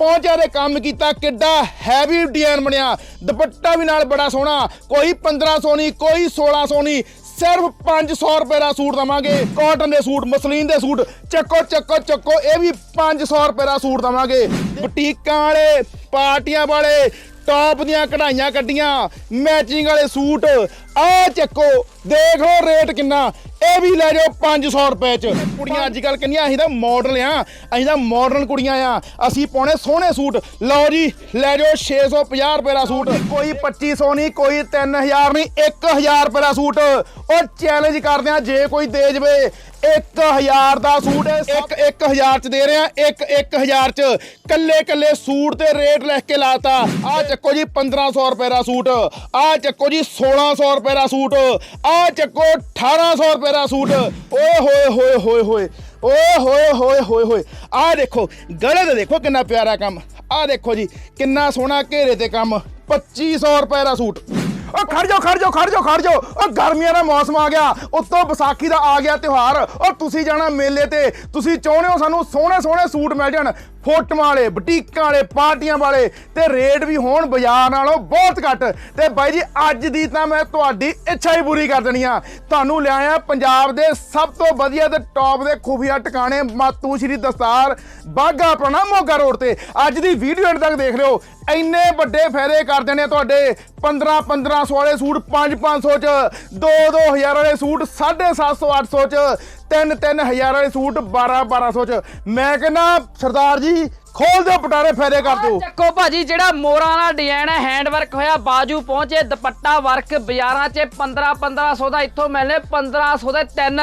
ਪਹੁੰਚਿਆ ਦੇ ਕੰਮ ਕੀਤਾ, ਕਿੱਡਾ ਹੈਵੀ ਡਿਜ਼ਾਈਨ ਬਣਿਆ। ਦੁਪੱਟਾ ਵੀ ਨਾਲ ਬੜਾ ਸੋਹਣਾ, ਕੋਈ 1500 ਨਹੀਂ, ਕੋਈ 1600 ਨਹੀਂ, ਸਿਰਫ 500 ਰੁਪਏ ਦਾ ਸੂਟ ਦਵਾਂਗੇ। ਕਾਟਨ ਦੇ ਸੂਟ, ਮਸਲੀਨ ਦੇ ਸੂਟ, ਚੱਕੋ ਚੱਕੋ ਚੱਕੋ, ਇਹ ਵੀ 500 ਰੁਪਏ ਦਾ ਸੂਟ ਦਵਾਂਗੇ। ਬੁਟੀਕਾਂ ਵਾਲੇ, ਪਾਰਟੀਆਂ ਵਾਲੇ ਟੌਪ ਦੀਆਂ ਕਢਾਈਆਂ ਕੱਢੀਆਂ ਮੈਚਿੰਗ ਵਾਲੇ ਸੂਟ ਆ ਚੱਕੋ, ਦੇਖ ਲਓ ਰੇਟ ਕਿੰਨਾ। ਇਹ ਵੀ ਲੈ ਜਾਓ 500 ਰੁਪਏ ਚ। ਕੁੜੀਆਂ ਅੱਜ ਕੱਲ ਕਹਿੰਦੀਆਂ ਅਸੀਂ ਤਾਂ ਮਾਡਲ ਆ। ਅਸੀਂ ਤਾਂ ਮਾਡਰਨ ਕੁੜੀਆਂ ਆ। ਅਸੀਂ ਪਾਉਣੇ ਸੋਹਣੇ ਸੂਟ। ਲਓ ਜੀ, ਲੈ ਜਾਓ 650 ਰੁਪਏ ਦਾ ਸੂਟ। ਕੋਈ 2500 ਨਹੀਂ, ਕੋਈ 3000 ਨਹੀਂ 1000 ਰੁਪਏ ਦਾ ਸੂਟ। ਉਹ ਚੈਲੰਜ ਕਰਦੇ ਆ, ਜੇ ਕੋਈ ਦੇ ਜਵੇ। 1000 ਦਾ ਸੂਟ ਇੱਕ 1000 ਚ ਦੇ ਰਹੇ ਆ। ਇੱਕ 1000 ਚ। ਕੱਲੇ ਕੱਲੇ ਸੂਟ ਤੇ ਰੇਟ ਲਿਖ ਕੇ ਲਾਤਾ। ਆ ਚੱਕੋ ਜੀ 1500 ਰੁਪਏ ਦਾ ਸੂਟ। ਆ ਚੱਕੋ ਜੀ 1600 ਰੁਪਏ ਦਾ ਸੂਟ। ਆ ਚੱਕੋ 1800 ਰੁਪਏ ਦਾ ਸੂਟ। ਓਏ ਹੋਏ ਹੋਏ ਹੋਏ ਹੋਏ। ਓਏ ਹੋਏ ਹੋਏ ਹੋਏ ਹੋਏ। ਆਹ ਦੇਖੋ, ਗਲੇ ਤੇ ਦੇਖੋ ਕਿੰਨਾ ਪਿਆਰਾ ਕੰਮ। ਆਹ ਦੇਖੋ ਜੀ, ਕਿੰਨਾ ਸੋਹਣਾ ਘੇਰੇ ਤੇ ਕੰਮ। 2500 ਰੁਪਏ ਦਾ ਸੂਟ। ਓ ਖੜ ਜਾਓ ਖੜ ਜਾਓ ਖੜ ਜਾਓ ਖੜ ਜਾਓ। ਓ ਗਰਮੀਆਂ ਦਾ ਮੌਸਮ ਆ ਗਿਆ, ਉੱਤੋਂ ਵਿਸਾਖੀ ਦਾ ਆ ਗਿਆ ਤਿਉਹਾਰ। ਓ ਤੁਸੀਂ ਜਾਣਾ ਮੇਲੇ ਤੇ, ਤੁਸੀਂ ਚਾਹੁੰਦੇ ਹੋ ਸਾਨੂੰ ਸੋਹਣੇ ਸੋਹਣੇ ਸੂਟ ਮਿਲ ਜਾਣ, ਫੋਟੋਆਂ ਵਾਲੇ, ਬੁਟੀਕਾਂ ਵਾਲੇ, ਪਾਰਟੀਆਂ ਵਾਲੇ, ਤੇ ਰੇਟ ਵੀ ਹੋਣ ਬਾਜ਼ਾਰ ਨਾਲੋਂ ਬਹੁਤ ਘੱਟ। ਤੇ ਬਾਈ ਜੀ, ਅੱਜ ਦੀ ਤਾਂ ਮੈਂ ਤੁਹਾਡੀ ਇੱਛਾ ਹੀ ਪੂਰੀ ਕਰ ਦੇਣੀ ਆ। ਤੁਹਾਨੂੰ ਲਿਆਇਆ ਪੰਜਾਬ ਦੇ ਸਭ ਤੋਂ ਵਧੀਆ ਤੇ ਟੌਪ ਦੇ ਖੂਫੀਆ ਟਿਕਾਣੇ, ਮਾਤੂ ਸ਼੍ਰੀ ਦਸਤਾਰ ਬਾਗਾ ਪੁਰਾਣਾ ਮੋਗਾ ਰੋਡ ਤੇ। ਅੱਜ ਦੀ ਵੀਡੀਓ ਐਂਡ ਤੱਕ ਦੇਖ ਲਿਓ ਇੰਨੇ ਵੱਡੇ ਫਾਇਦੇ ਕਰਦੇ ਨੇ ਤੁਹਾਡੇ। 15 1500 ਵਾਲੇ ਸੂਟ 5 500 ਚ 2 2000 ਵਾਲੇ ਸੂਟ 750 800 ਚ 3 3000 ਵਾਲੇ ਸੂਟ 12 1200 ਚ। ਮੈਂ ਕਹਿੰਦਾ ਸਰਦਾਰ ਜੀ ਖੋਲ ਦਿਓ ਪਟਾਰੇ ਫਾਇਦੇ ਕਰ ਦਿਓ। ਚੱਕੋ ਭਾਜੀ ਜਿਹੜਾ ਮੋਰਾਂ ਵਾਲਾ ਡਿਜ਼ਾਈਨ ਹੈ ਹੈਂਡ ਵਰਕ ਹੋਇਆ ਬਾਜੂ ਪਹੁੰਚੇ ਦੁਪੱਟਾ ਵਰਕ ਬਾਜ਼ਾਰਾਂ 'ਚ 15 1500 ਦਾ ਇੱਥੋਂ ਮਿਲਨੇ 1500 ਦੇ ਤਿੰਨ।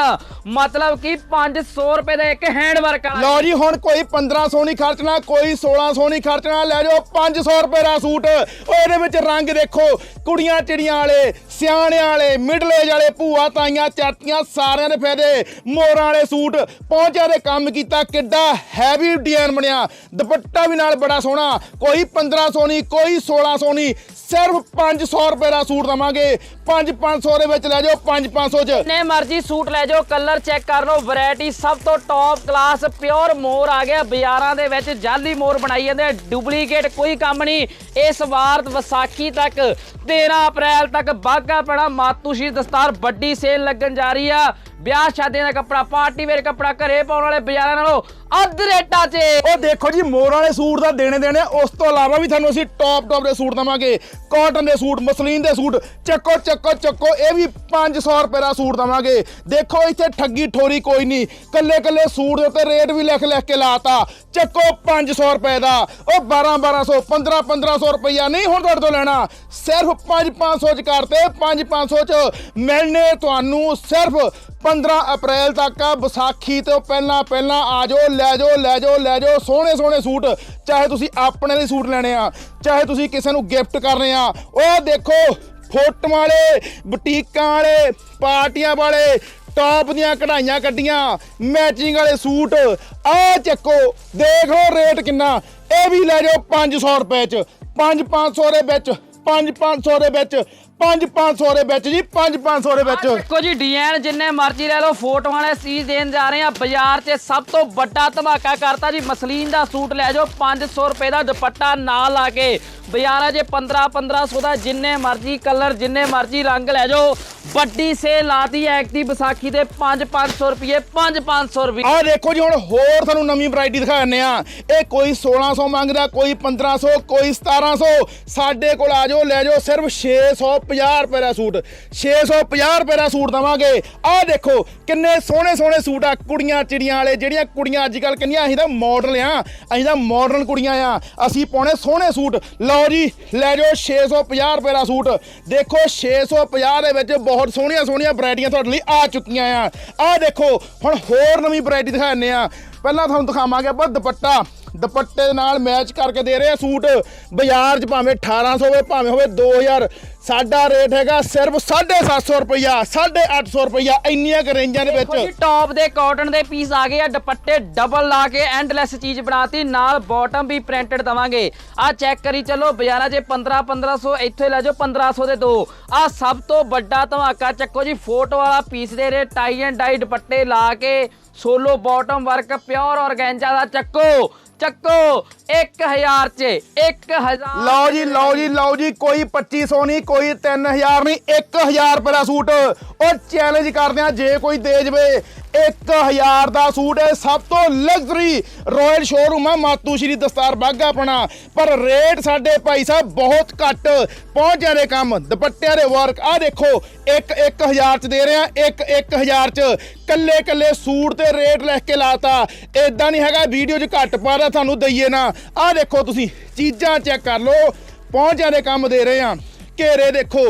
ਮਤਲਬ ਕਿ 500 ਰੁਪਏ ਦਾ ਇੱਕ ਹੈਂਡ ਵਰਕ ਵਾਲਾ। ਲਓ ਜੀ ਹੁਣ ਕੋਈ 1500 ਨਹੀਂ ਖਰਚਣਾ ਕੋਈ 1600 ਨਹੀਂ ਖਰਚਣਾ ਲੈ ਜਾਓ 500 ਰੁਪਏ ਦਾ ਸੂਟ। ਉਹ ਇਹਦੇ ਵਿੱਚ ਰੰਗ ਦੇਖੋ ਕੁੜੀਆਂ ਚਿੜੀਆਂ ਵਾਲੇ ਸਿਆਣਿਆਂ ਵਾਲੇ ਮਿਡਲ ਏਜ ਵਾਲੇ ਭੂਆ ਤਾਈਆਂ ਚਾਚੀਆਂ ਸਾਰਿਆਂ ਦੇ ਫਾਇਦੇ। ਮੋਰਾਂ ਵਾਲੇ ਸੂਟ। ਪਹੁੰਚਿਆ ਦੇ ਕੰਮ ਕੀਤਾ, ਕਿੱਡਾ ਹੈਵੀ ਡਿਜ਼ਾਈਨ ਬਣਿਆ। ਦੁਪੱਟਾ ਵੀ ਨਾਲ ਬੜਾ ਸੋਹਣਾ। ਕੋਈ 1500 ਨਹੀਂ, ਕੋਈ 1600 ਨਹੀਂ। ਸਿਰਫ 500 ਰੁਪਏ ਦਾ ਸੂਟ ਦਵਾਂਗੇ। 5 500 ਦੇ ਵਿੱਚ ਲੈ ਜਾਓ 5 500 ਚ। ਜਿੰਨੇ ਮਰਜ਼ੀ ਸੂਟ ਲੈ ਜਾਓ ਕਲਰ ਚੈੱਕ ਕਰ ਲਓ ਵੈਰਾਈਟੀ ਸਭ ਤੋਂ ਟੌਪ ਕਲਾਸ ਪਿਓਰ ਮੋਰ ਆ ਗਿਆ। ਬਾਜ਼ਾਰਾਂ ਦੇ ਵਿੱਚ ਜਾਲੀ ਮੋਰ ਬਣਾਈ ਜਾਂਦੇ ਡੁਪਲੀਕੇਟ ਕੋਈ ਕੰਮ ਨਹੀਂ। ਇਸ ਵਾਰ ਵਿਸਾਖੀ ਤੱਕ 13 ਅਪ੍ਰੈਲ ਤੱਕ ਬਾਗਾ ਪੜਾ ਮਾਤੂਸ਼ੀ ਦਸਤਾਰ ਵੱਡੀ ਸੇਲ ਲੱਗਣ ਜਾ ਰਹੀ ਆ। ਵਿਆਹ ਸ਼ਾਦੀਆਂ ਦਾ ਕੱਪੜਾ, ਪਾਰਟੀ ਵੇਅਰ ਕੱਪੜਾ ਘਰੇ ਪਾਉਣ ਵਾਲੇ ਬਾਜ਼ਾਰਾਂ ਨਾਲੋਂ ਅੱਧ ਰੇਟਾਂ 'ਚ। ਉਹ ਦੇਖੋ ਜੀ, ਮੋਰ ਵਾਲੇ ਸੂਟ ਦਾ ਦੇਣੇ ਦੇਣੇ, ਉਸ ਤੋਂ ਇਲਾਵਾ ਵੀ ਤੁਹਾਨੂੰ ਅਸੀਂ ਟੌਪ ਟੌਪ ਦੇ ਸੂਟ ਦਵਾਂਗੇ। ਕਾਟਨ ਦੇ ਸੂਟ ਮਸਲੀਨ ਦੇ ਸੂਟ, ਚੱਕੋ ਚੱਕੋ ਚੱਕੋ, ਇਹ ਵੀ 500 ਰੁਪਏ ਦਾ ਸੂਟ ਦਵਾਂਗੇ। ਦੇਖੋ, ਇੱਥੇ ਠੱਗੀ ਠੋਰੀ ਕੋਈ ਨਹੀਂ। ਕੱਲੇ ਕੱਲੇ ਸੂਟ ਦੇ ਉੱਤੇ ਰੇਟ ਵੀ ਲਿਖ ਲਿਖ ਕੇ ਲਾਤਾ। ਚੱਕੋ 500 ਰੁਪਏ ਦਾ। ਉਹ 12 1200 15 1500 ਰੁਪਈਆ ਨਹੀਂ ਹੁਣ ਤੁਹਾਡੇ ਤੋਂ ਲੈਣਾ। ਸਿਰਫ 5 500 ਚ ਕਰਤੇ 5 500 ਚ ਮਿਲਨੇ ਤੁਹਾਨੂੰ ਸਿਰਫ 15 ਅਪ੍ਰੈਲ ਤੱਕ ਆ ਵਿਸਾਖੀ ਤੋਂ ਪਹਿਲਾਂ ਪਹਿਲਾਂ ਆ ਜਾਓ, ਲੈ ਜਾਓ ਲੈ ਜਾਓ ਲੈ ਜਾਓ, ਸੋਹਣੇ ਸੋਹਣੇ ਸੂਟ, ਚਾਹੇ ਤੁਸੀਂ ਆਪਣੇ ਲਈ ਸੂਟ ਲੈਣੇ ਆ, ਚਾਹੇ ਤੁਸੀਂ ਕਿਸੇ ਨੂੰ ਗਿਫਟ ਕਰਨੇ ਆ। ਉਹ ਦੇਖੋ, ਫੋਟੋਆਂ ਵਾਲੇ, ਬੁਟੀਕਾਂ ਵਾਲੇ, ਪਾਰਟੀਆਂ ਵਾਲੇ ਟੌਪ ਦੀਆਂ ਕਢਾਈਆਂ ਕੱਢੀਆਂ ਮੈਚਿੰਗ ਵਾਲੇ ਸੂਟ ਆ ਚੱਕੋ, ਦੇਖ ਲਓ ਰੇਟ ਕਿੰਨਾ। ਇਹ ਵੀ ਲੈ ਜਾਓ 500 ਰੁਪਏ ਚ 5 500 ਦੇ ਵਿੱਚ 5 500 ਦੇ ਵਿੱਚ 5 500 ਦੇ ਵਿੱਚ ਜੀ 5 500 ਦੇ ਵਿੱਚ। ਦੇਖੋ ਜੀ ਡਿਜ਼ਾਈਨ ਜਿੰਨੇ ਮਰਜ਼ੀ ਲੈ ਲਓ, ਫੋਟੋਆਂ ਵਾਲੇ ਚੀਜ਼ ਦੇਣ ਜਾ ਰਹੇ ਆ, ਬਾਜ਼ਾਰ 'ਚ ਸਭ ਤੋਂ ਵੱਡਾ ਧਮਾਕਾ ਕਰਤਾ ਜੀ, ਮਸਲੀਨ ਦਾ ਸੂਟ ਲੈ ਜਾਓ 500 ਰੁਪਏ ਦਾ ਦੁਪੱਟਾ ਨਾਲ ਲਾ ਕੇ ਬਾਜ਼ਾਰਾਂ 'ਚ 15 1500 ਦਾ ਜਿੰਨੇ ਮਰਜ਼ੀ ਕਲਰ, ਜਿੰਨੇ ਮਰਜ਼ੀ ਰੰਗ ਲੈ ਜਾਓ। ਵੱਡੀ ਸੇਲ ਲਾਤੀ ਐਕਟੀ ਵਿਸਾਖੀ ਦੇ 5 500 ਰੁਪਏ 5 500 ਰੁਪਏ ਆਹ ਦੇਖੋ ਜੀ, ਹੁਣ ਹੋਰ ਤੁਹਾਨੂੰ ਨਵੀਂ ਵੈਰਾਈਟੀ ਦਿਖਾ ਦਿੰਨੇ ਆ ਇਹ ਕੋਈ 1600 ਮੰਗਦਾ, ਕੋਈ 1500 ਕੋਈ 1700 ਸਾਡੇ ਕੋਲ ਆ ਜਾਓ, ਲੈ ਜਾਓ ਸਿਰਫ 650 ਰੁਪਏ ਦਾ ਸੂਟ। 650 ਰੁਪਏ ਦਾ ਸੂਟ ਦਵਾਂਗੇ। ਆਹ ਦੇਖੋ, ਕਿੰਨੇ ਸੋਹਣੇ ਸੋਹਣੇ ਸੂਟ ਆ, ਕੁੜੀਆਂ ਚਿੜੀਆਂ ਵਾਲੇ, ਜਿਹੜੀਆਂ ਕੁੜੀਆਂ ਅੱਜ ਕੱਲ ਕਹਿੰਦੀਆਂ ਅਸੀਂ ਤਾਂ ਮਾਡਲ ਆ। ਅਸੀਂ ਤਾਂ ਮਾਡਰਨ ਕੁੜੀਆਂ ਆ। ਅਸੀਂ ਪਾਉਣੇ ਸੋਹਣੇ ਸੂਟ। ਲਓ ਜੀ, ਲੈ ਜਾਓ 650 ਰੁਪਏ ਦਾ ਸੂਟ। ਦੇਖੋ 650 ਦੇ ਵਿੱਚ ਬਹੁਤ ਸੋਹਣੀਆਂ ਸੋਹਣੀਆਂ ਵੈਰਾਈਟੀਆਂ ਤੁਹਾਡੇ ਲਈ ਆ ਚੁੱਕੀਆਂ ਆ। ਆਹ ਦੇਖੋ, ਹੁਣ ਹੋਰ ਨਵੀਂ ਵੈਰਾਈਟੀ ਦਿਖਾ ਦਿੰਨੇ ਆ। ਪਹਿਲਾਂ ਤੁਹਾਨੂੰ ਦਿਖਾਵਾਂਗੇ ਆਪਾਂ ਦੁਪੱਟਾ। ਦੁਪੱਟੇ ਦੇ ਨਾਲ ਮੈਚ ਕਰਕੇ ਦੇ ਰਹੇ ਆ ਸੂਟ। ਬਾਜ਼ਾਰ 'ਚ ਭਾਵੇਂ 1800 ਹੋਵੇ ਭਾਵੇਂ ਹੋਵੇ 2000 ਸਾਡਾ ਰੇਟ ਹੈਗਾ ਸਿਰਫ 750 ਰੁਪਈਆ 850 ਰੁਪਈਆ ਇੰਨੀਆਂ ਕੁ ਰੇਂਜਾਂ ਦੇ ਦੇਖੋ ਜੀ ਵਿੱਚ ਟੌਪ ਦੇ ਕਾਟਨ ਦੇ ਪੀਸ ਆ ਗਏ ਆ ਦੁਪੱਟੇ ਡਬਲ ਲਾ ਕੇ ਐਂਡਲੈਸ ਚੀਜ਼ ਬਣਾਤੀ ਨਾਲ ਬਾਟਮ ਵੀ ਪ੍ਰਿੰਟਡ ਦਵਾਂਗੇ। ਆ ਚੈੱਕ ਕਰੀ ਚੱਲੋ ਬਾਜ਼ਾਰਾਂ 'ਚ 15 1500 ਇੱਥੇ ਲੈ ਜਾਓ 1500 ਦੇ ਦੋ। ਆ ਸਭ ਤੋਂ ਵੱਡਾ ਧਮਾਕਾ ਚੱਕੋ ਜੀ ਫੋਟੋ ਵਾਲਾ ਪੀਸ ਦੇ ਰੇ ਟਾਈ ਐਂਡ ਡਾਈ ਦੁਪੱਟੇ ਲਾ ਕੇ solo bottom work pure organza ਦਾ ਚੱਕੋ ਚੱਕੋ 1000 ਚ 1000 ਲਓ ਜੀ ਲਓ ਜੀ ਲਓ ਜੀ ਕੋਈ 2500 ਨਹੀਂ ਕੋਈ 3000 ਨਹੀਂ 1000 ਰੁਪਏ ਦਾ ਸੂਟ। ਉਹ ਚੈਲੰਜ ਕਰਦੇ ਆ ਜੇ ਕੋਈ ਦੇ ਜਵੇ 1000 ਦਾ ਸੂਟ ਹੈ ਸਭ ਤੋਂ ਲਗਜ਼ਰੀ ਰਾਇਲ ਸ਼ੋਰੂਮ ਆ ਮਾਤੂ ਸ਼੍ਰੀ ਦਸਤਾਰ ਬਾਗਾ ਆਪਣਾ। ਪਰ ਰੇਟ ਸਾਡੇ ਭਾਈ ਸਾਹਿਬ ਬਹੁਤ ਘੱਟ ਪਹੁੰਚ ਜਾਂਦੇ ਕੰਮ ਦੁਪੱਟਿਆਂ ਦੇ ਵਰਕ ਆ ਦੇਖੋ 1 1000 ਚ ਦੇ ਰਹੇ ਆ 1 1000 ਚ। ਕੱਲੇ ਕੱਲੇ ਸੂਟ ਤੇ ਰੇਟ ਲਿਖ ਕੇ ਲਾਤਾ। ਇਦਾਂ ਨਹੀਂ ਹੈਗਾ, ਵੀਡੀਓ 'ਚ ਘੱਟ ਪਾਦਾ ਤੁਹਾਨੂੰ ਦਈਏ ਨਾ। ਆਹ ਦੇਖੋ ਤੁਸੀਂ, ਚੀਜ਼ਾਂ ਚੈੱਕ ਕਰ ਲਓ। ਪਹੁੰਚਿਆਂ ਦੇ ਕੰਮ ਦੇ ਰਹੇ ਆ ਘੇਰੇ ਦੇਖੋ,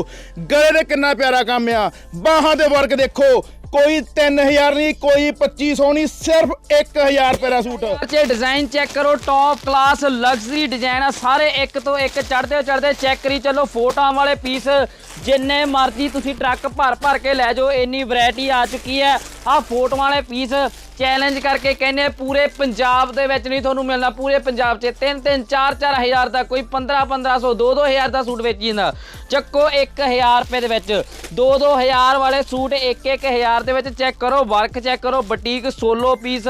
ਗਲੇ ਦੇ ਕਿੰਨਾ ਪਿਆਰਾ ਕੰਮ ਆ। ਬਾਹਾਂ ਦੇ ਵਰਕ ਦੇਖੋ। ਕੋਈ 3000 ਨਹੀਂ, ਕੋਈ 2500 ਨਹੀਂ, ਸਿਰਫ 1000 ਰੁਪਏ ਦਾ ਸੂਟ। ਚ ਡਿਜ਼ਾਈਨ ਚੈੱਕ ਕਰੋ ਟੌਪ ਕਲਾਸ ਲਗਜ਼ਰੀ ਡਿਜ਼ਾਈਨ ਆ, ਸਾਰੇ ਇੱਕ ਤੋਂ ਇੱਕ ਚੜਦੇ ਚੜਦੇ ਚੈੱਕ ਕਰੀ ਚੱਲੋ, ਫੋਟੋਆਂ ਵਾਲੇ ਪੀਸ ਜਿੰਨੇ ਮਰਜ਼ੀ ਤੁਸੀਂ ਟਰੱਕ ਭਰ ਭਰ ਕੇ ਲੈ ਜਾਓ, ਇੰਨੀ ਵੈਰਾਈਟੀ ਆ ਚੁੱਕੀ ਹੈ ਆ ਫੋਟੋਆਂ ਵਾਲੇ ਪੀਸ ਚੈਲੰਜ ਕਰਕੇ ਕਹਿੰਦੇ ਪੂਰੇ ਪੰਜਾਬ ਦੇ ਵਿੱਚ ਨਹੀਂ ਤੁਹਾਨੂੰ ਮਿਲਣਾ, ਪੂਰੇ ਪੰਜਾਬ 'ਚ 3 3 4 4 ਹਜ਼ਾਰ ਦਾ ਕੋਈ 15 1500 2 2 ਹਜ਼ਾਰ ਦਾ ਸੂਟ ਵੇਚੀ ਜਾਂਦਾ। ਚੱਕੋ 1000 ਰੁਪਏ ਦੇ ਵਿੱਚ 2 2 ਹਜ਼ਾਰ ਵਾਲੇ ਸੂਟ 1 1 ਹਜ਼ਾਰ ਦੇ ਵਿੱਚ ਚੈੱਕ ਕਰੋ, ਵਰਕ ਚੈੱਕ ਕਰੋ, boutique solo piece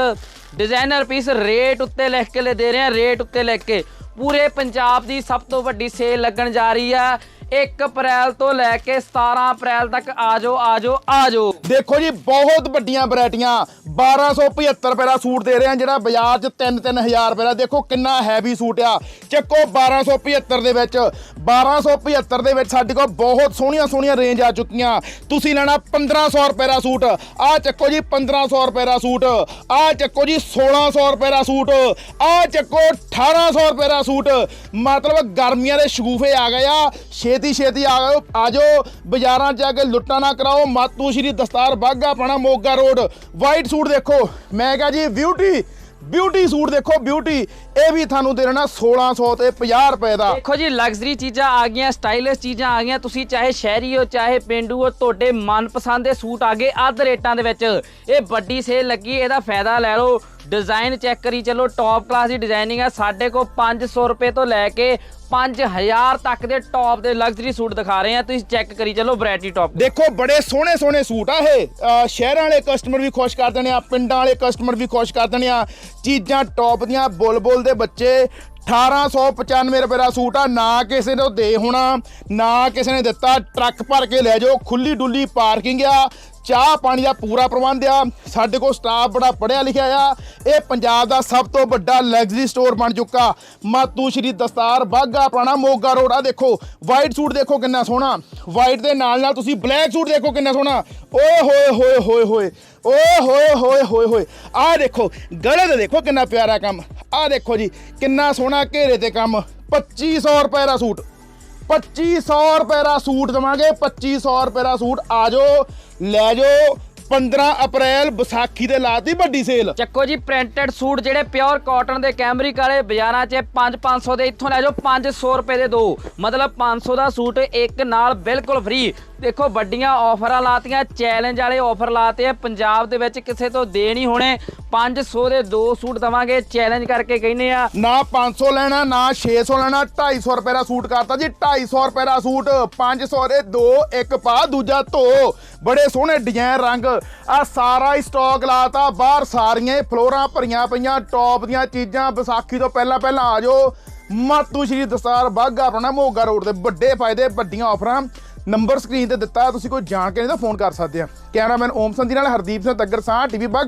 designer piece rate ਉੱਤੇ ਲਿਖ ਕੇ ਲੈ ਦੇ ਰਹੇ ਆ, ਰੇਟ ਉੱਤੇ ਲਿਖ ਕੇ। ਪੂਰੇ ਪੰਜਾਬ ਦੀ ਸਭ ਤੋਂ ਵੱਡੀ ਸੇਲ ਲੱਗਣ ਜਾ ਰਹੀ ਹੈ 1 ਅਪ੍ਰੈਲ ਤੋਂ ਲੈ ਕੇ 17 ਅਪ੍ਰੈਲ ਤੱਕ ਆਜੋ ਆਜੋ ਆਜੋ। ਦੇਖੋ ਜੀ, ਬਹੁਤ ਵੱਡੀਆਂ ਵੈਰਾਈਟੀਆਂ। 1275 ਰੁਪਏ ਦਾ ਸੂਟ ਦੇ ਰਹੇ ਆ ਜਿਹੜਾ ਬਾਜ਼ਾਰ 'ਚ 3-3000 ਰੁਪਏ ਦਾ। ਦੇਖੋ ਕਿੰਨਾ ਹੈਵੀ ਸੂਟ ਆ। ਚੱਕੋ 1275 ਦੇ ਵਿੱਚ। 1275 ਦੇ ਵਿੱਚ ਸਾਡੇ ਕੋਲ ਬਹੁਤ ਸੋਹਣੀਆਂ ਸੋਹਣੀਆਂ ਰੇਂਜ ਆ ਚੁੱਕੀਆਂ। ਤੁਸੀਂ ਲੈਣਾ 1500 ਰੁਪਏ ਦਾ ਸੂਟ। ਆ ਚੱਕੋ ਜੀ 1500 ਰੁਪਏ ਦਾ ਸੂਟ। ਆ ਚੱਕੋ ਜੀ 1600 ਰੁਪਏ ਦਾ ਸੂਟ। ਆ ਚੱਕੋ 1800 ਰੁਪਏ ਦਾ ਸੂਟ। ਮਤਲਬ ਗਰਮੀਆਂ ਦੇ ਸ਼ਗੂਫੇ ਆ ਗਏ ਆ। ਛੇਤੀ ਛੇਤੀ ਆ ਗਏ ਆਜੋ ਬਾਜ਼ਾਰਾਂ 'ਚ ਜਾ ਕੇ ਲੁੱਟਾਂ ਨਾ ਕਰਾਓ। ਮਾਤੂ ਸ਼੍ਰੀ ਦਸਤਾਰ ਬਾਗਾ ਪਾਣਾ ਮੋਗਾ ਰੋਡ। ਵਾਈਟ ਸੂਟ ਦੇਖੋ। ਮੈਂ ਕਹਾਂ ਜੀ ਬਿਊਟੀ ਬਿਊਟੀ ਸੂਟ ਦੇਖੋ ਬਿਊਟੀ ਇਹ ਵੀ ਤੁਹਾਨੂੰ ਦੇ ਦੇਣਾ 1600 ਤੇ 50 ਰੁਪਏ ਦਾ। ਦੇਖੋ ਜੀ ਲਗਜ਼ਰੀ ਚੀਜ਼ਾਂ ਆ ਗਈਆਂ ਸਟਾਈਲਿਸ਼ ਚੀਜ਼ਾਂ ਆ ਗਈਆਂ। ਤੁਸੀਂ ਚਾਹੇ ਸ਼ਹਿਰੀ ਹੋ, ਚਾਹੇ ਪਿੰਡੂ ਹੋ, ਤੁਹਾਡੇ ਮਨਪਸੰਦ ਦੇ ਸੂਟ ਆ ਗਏ ਅੱਧ ਰੇਟਾਂ ਦੇ ਵਿੱਚ। ਇਹ ਵੱਡੀ ਸੇਲ ਲੱਗੀ, ਇਹਦਾ ਫਾਇਦਾ ਲੈ ਲਓ। ਡਿਜ਼ਾਈਨ ਚੈੱਕ ਕਰੀ ਚੱਲੋ ਟੌਪ ਕਲਾਸ ਦੀ ਡਿਜ਼ਾਈਨਿੰਗ ਹੈ ਸਾਡੇ ਕੋਲ 500 ਰੁਪਏ ਤੋਂ ਲੈ ਕੇ 5000 ਤੱਕ ਦੇ ਟੌਪ ਦੇ ਲਗਜ਼ਰੀ ਸੂਟ ਦਿਖਾ ਰਹੇ ਆ। ਤੁਸੀਂ ਚੈੱਕ ਕਰੀ ਚੱਲੋ ਵੈਰਾਈਟੀ ਟੌਪ ਦੇਖੋ, ਬੜੇ ਸੋਹਣੇ ਸੋਹਣੇ ਸੂਟ ਆ ਇਹ। ਸ਼ਹਿਰਾਂ ਵਾਲੇ ਕਸਟਮਰ ਵੀ ਖੁਸ਼ ਕਰ ਦੇਣੇ ਆ, ਪਿੰਡਾਂ ਵਾਲੇ ਕਸਟਮਰ ਵੀ ਖੁਸ਼ ਕਰ ਦੇਣੇ ਆ। ਚੀਜ਼ਾਂ ਟੌਪ ਦੀਆਂ, ਬੁਲਬੁਲ ਦੇ ਬੱਚੇ 1895 ਰੁਪਏ ਦਾ ਸੂਟ ਆ। ਨਾ ਕਿਸੇ ਨੂੰ ਦੇ ਹੋਣਾ, ਨਾ ਕਿਸੇ ਨੇ ਦਿੱਤਾ। ਟਰੱਕ ਭਰ ਕੇ ਲੈ ਜਾਓ ਖੁੱਲੀ ਡੁੱਲੀ ਪਾਰਕਿੰਗ ਆ। ਚਾਹ ਪਾਣੀ ਦਾ ਪੂਰਾ ਪ੍ਰਬੰਧ ਆ। ਸਾਡੇ ਕੋਲ ਸਟਾਫ ਬੜਾ ਪੜਿਆ ਲਿਖਿਆ ਆ। ਇਹ ਪੰਜਾਬ ਦਾ ਸਭ ਤੋਂ ਵੱਡਾ ਲਗਜ਼ਰੀ ਸਟੋਰ ਬਣ ਚੁੱਕਾ। ਮਾਤੂ ਸ਼੍ਰੀ ਦਸਤਾਰ ਬਾਗਾ ਪੁਰਾਣਾ ਮੋਗਾ ਰੋਡ। ਆ ਦੇਖੋ ਵਾਈਟ ਸੂਟ ਦੇਖੋ ਕਿੰਨਾ ਸੋਹਣਾ। ਵਾਈਟ ਦੇ ਨਾਲ ਨਾਲ ਤੁਸੀਂ ਬਲੈਕ ਸੂਟ ਦੇਖੋ ਕਿੰਨਾ ਸੋਹਣਾ। ਓਏ ਹੋਏ ਹੋਏ ਹੋਏ ਹੋਏ। ਓਏ ਹੋਏ ਹੋਏ ਹੋਏ ਹੋਏ। ਆ ਦੇਖੋ, ਗਲੇ ਤੇ ਦੇਖੋ ਕਿੰਨਾ ਪਿਆਰਾ ਕੰਮ। ਆ ਦੇਖੋ ਜੀ, ਕਿੰਨਾ ਸੋਹਣਾ ਘੇਰੇ ਤੇ ਕੰਮ। 2500 ਰੁਪਏ ਦਾ ਸੂਟ। 2500 ਰੁਪਏ ਦਾ ਸੂਟ ਦਵਾਂਗੇ 2500 ਰੁਪਏ ਦਾ ਸੂਟ। ਆ ਜਾਓ, ਲੈ ਜਾਓ 15 ਅਪ੍ਰੈਲ ਵਿਸਾਖੀ ਦੇ ਲਾਤੀ ਵੱਡੀ ਸੇਲ ਚੱਕੋ ਜੀ ਪ੍ਰਿੰਟਡ ਸੂਟ ਜਿਹੜੇ ਪਿਓਰ ਕਾਟਨ ਦੇ ਕੈਮਰਿਕ ਵਾਲੇ ਬਾਜ਼ਾਰਾਂ 'ਚ 5-500 ਦੇ, ਇੱਥੋਂ ਲੈ ਜਾਓ 500 ਰੁਪਏ ਦੇ ਦੋ। ਮਤਲਬ 500 ਦਾ ਸੂਟ ਇੱਕ ਨਾਲ ਬਿਲਕੁਲ ਫ੍ਰੀ ਦੇਖੋ, ਵੱਡੀਆਂ ਆਫਰਾਂ ਲਾਤੀਆਂ ਚੈਲੰਜ ਵਾਲੇ ਆਫਰ ਲਾਤੇ ਆ। ਪੰਜਾਬ ਦੇ ਵਿੱਚ ਕਿਸੇ ਤੋਂ ਦੇ ਨਹੀਂ ਹੋਣੇ। 500 ਦੇ ਦੋ ਸੂਟ ਦਵਾਂਗੇ ਚੈਲੰਜ ਕਰਕੇ ਕਹਿੰਦੇ ਆ। ਨਾ 500 ਲੈਣਾ, ਨਾ 600 ਲੈਣਾ 250 ਰੁਪਏ ਦਾ ਸੂਟ ਕਰਤਾ ਜੀ 250 ਰੁਪਏ ਦਾ ਸੂਟ 500 ਦੇ ਦੋ, ਇੱਕ ਪਾ, ਦੂਜਾ ਧੋ। ਬੜੇ ਸੋਹਣੇ ਡਿਜ਼ਾਈਨ ਰੰਗ। ਆ ਸਾਰਾ ਹੀ ਸਟਾਕ ਲਾਤਾ, ਬਾਹਰ ਸਾਰੀਆਂ ਫਲੋਰਾਂ ਭਰੀਆਂ ਪਈਆਂ ਟੌਪ ਦੀਆਂ ਚੀਜ਼ਾਂ, ਵਿਸਾਖੀ ਤੋਂ ਪਹਿਲਾਂ ਪਹਿਲਾਂ ਆ ਜਾਓ। ਮਾਤੂ ਸ਼੍ਰੀ ਦਸਤਾਰ ਬਾਗਾ ਆਪਣਾ ਮੋਗਾ ਰੋਡ ਤੇ ਵੱਡੇ ਫਾਇਦੇ, ਵੱਡੀਆਂ ਆਫਰਾਂ ਨੰਬਰ ਸਕਰੀਨ ਤੇ ਦਿੱਤਾ, ਤੁਸੀਂ ਕੋਈ ਜਾਣ ਕੇ ਨਹੀਂ ਤਾਂ ਫੋਨ ਕਰ ਸਕਦੇ ਆ। ਕੈਮਰਾਮੈਨ ਓਮ ਸੰਧੀ ਨਾਲ ਹਰਦੀਪ ਸਿੰਘ ਤੱਗਰ ਸਾਹ ਟੀਵੀ ਬਾਗਾ